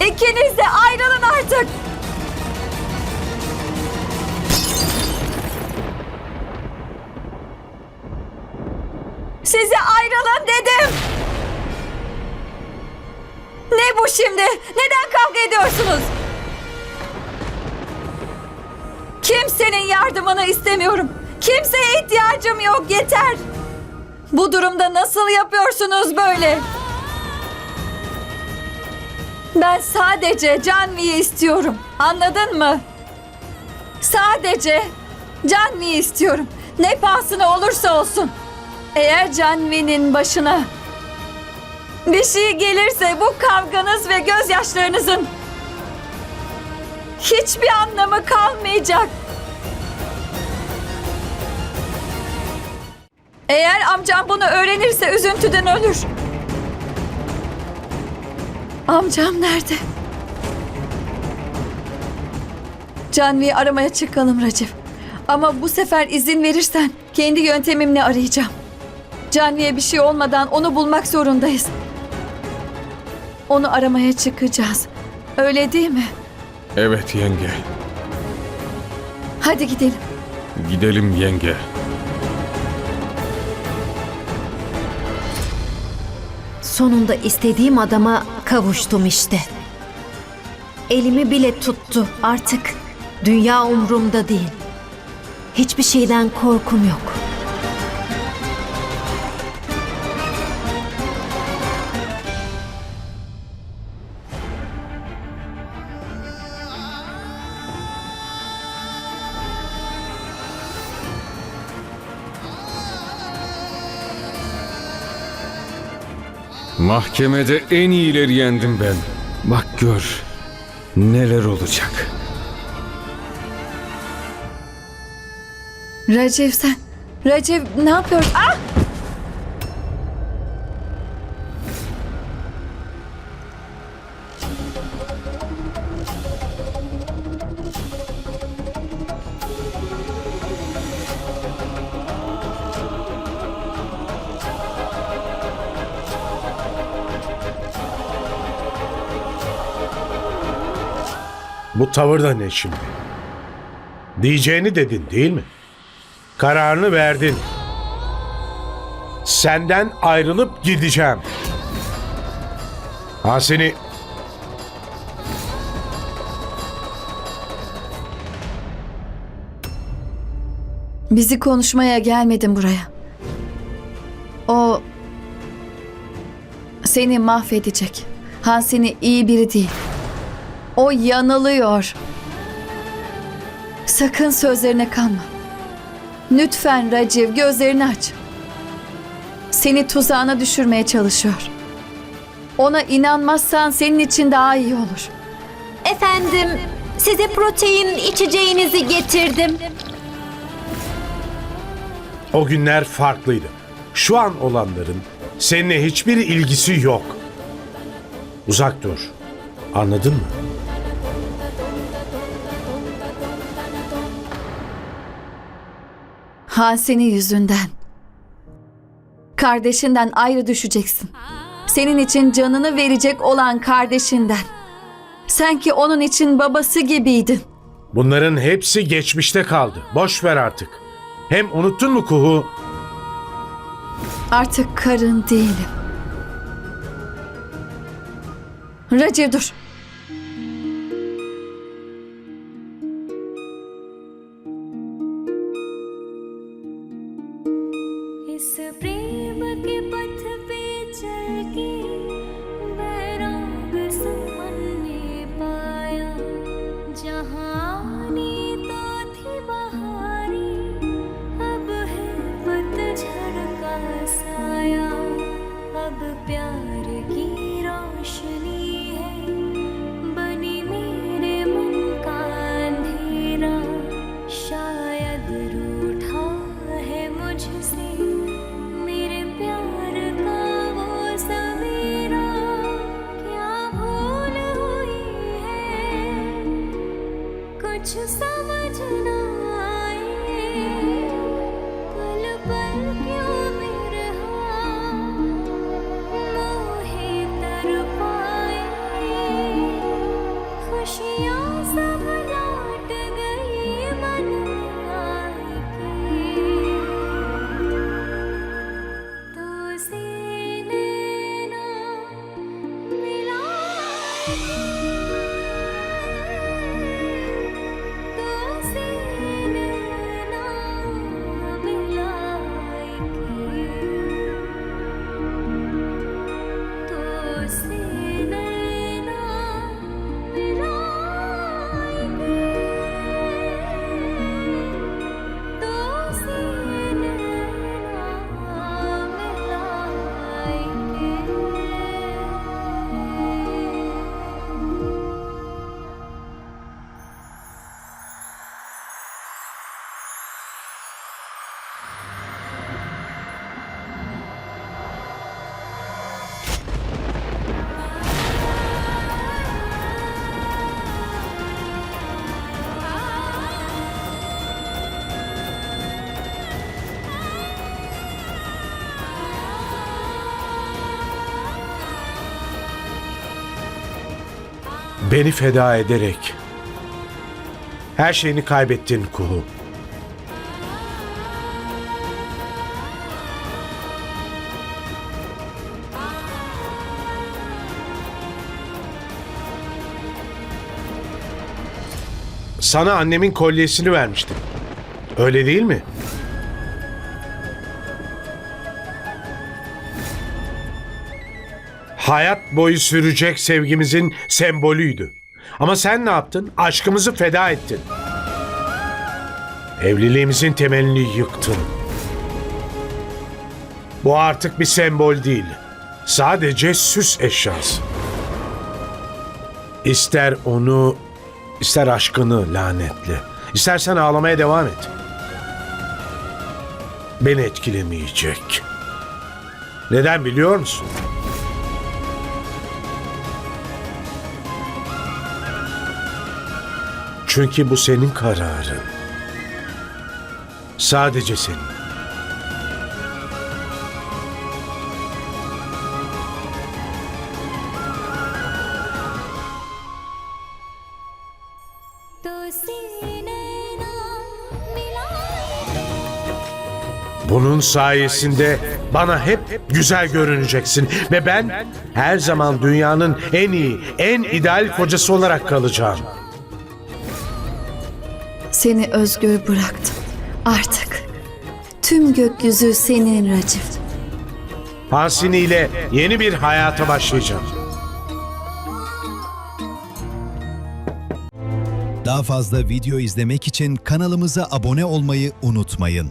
İkiniz de ayrılın artık. Size ayrılın dedim. Ne bu şimdi? Neden kavga ediyorsunuz? Kimsenin yardımını istemiyorum. Kimseye ihtiyacım yok yeter. Bu durumda nasıl yapıyorsunuz böyle? Ben sadece Canvi'yi istiyorum. Anladın mı? Sadece Canvi'yi istiyorum. Ne pahasına olursa olsun. Eğer Canvi'nin başına bir şey gelirse bu kavganız ve gözyaşlarınızın hiçbir anlamı kalmayacak. Eğer amcam bunu öğrenirse üzüntüden ölür. Amcam nerede? Canvi'yi aramaya çıkalım Racif. Ama bu sefer izin verirsen kendi yöntemimle arayacağım. Canvi'ye bir şey olmadan onu bulmak zorundayız. Onu aramaya çıkacağız. Öyle değil mi? Evet yenge. Hadi gidelim. Gidelim yenge. Sonunda istediğim adama kavuştum işte. Elimi bile tuttu. Artık dünya umurumda değil. Hiçbir şeyden korkum yok. Mahkemede en iyileri yendim ben. Bak gör neler olacak. Recep sen. Recep ne yapıyorsun? Ah! Bu tavır da ne şimdi? Diyeceğini dedin değil mi? Kararını verdin. Senden ayrılıp gideceğim. Hasini Bizi konuşmaya gelmedin buraya. O seni mahvedecek. Hansini iyi biri değil. O yanılıyor. Sakın sözlerine kanma. Lütfen Raciv gözlerini aç. Seni tuzağına düşürmeye çalışıyor. Ona inanmazsan senin için daha iyi olur. Efendim, size protein içeceğinizi getirdim. o günler farklıydı. Şu an olanların seninle hiçbir ilgisi yok. Uzak dur. Anladın mı? Hansini yüzünden. Kardeşinden ayrı düşeceksin. Senin için canını verecek olan kardeşinden. Sen ki onun için babası gibiydin. Bunların hepsi geçmişte kaldı. Boş ver artık. Hem unuttun mu Kuhu? Artık karın değilim. Raciv dur. इस प्रेम के पथ Beni feda ederek her şeyini kaybettin Kuhu. Sana annemin kolyesini vermiştim. Öyle değil mi? Hayat boyu sürecek sevgimizin sembolüydü. Ama sen ne yaptın? Aşkımızı feda ettin. Evliliğimizin temelini yıktın. Bu artık bir sembol değil. Sadece süs eşyası. İster onu, ister aşkını lanetle. İstersen ağlamaya devam et. Beni etkilemeyecek. Neden biliyor musun? Çünkü bu senin kararın. Sadece senin. Bunun sayesinde bana hep güzel görüneceksin ve ben her zaman dünyanın en iyi, en ideal kocası olarak kalacağım.'' Seni özgür bıraktım. Artık tüm gökyüzü senin Racif. Hansini ile yeni bir hayata başlayacağım. Daha fazla video izlemek için kanalımıza abone olmayı unutmayın.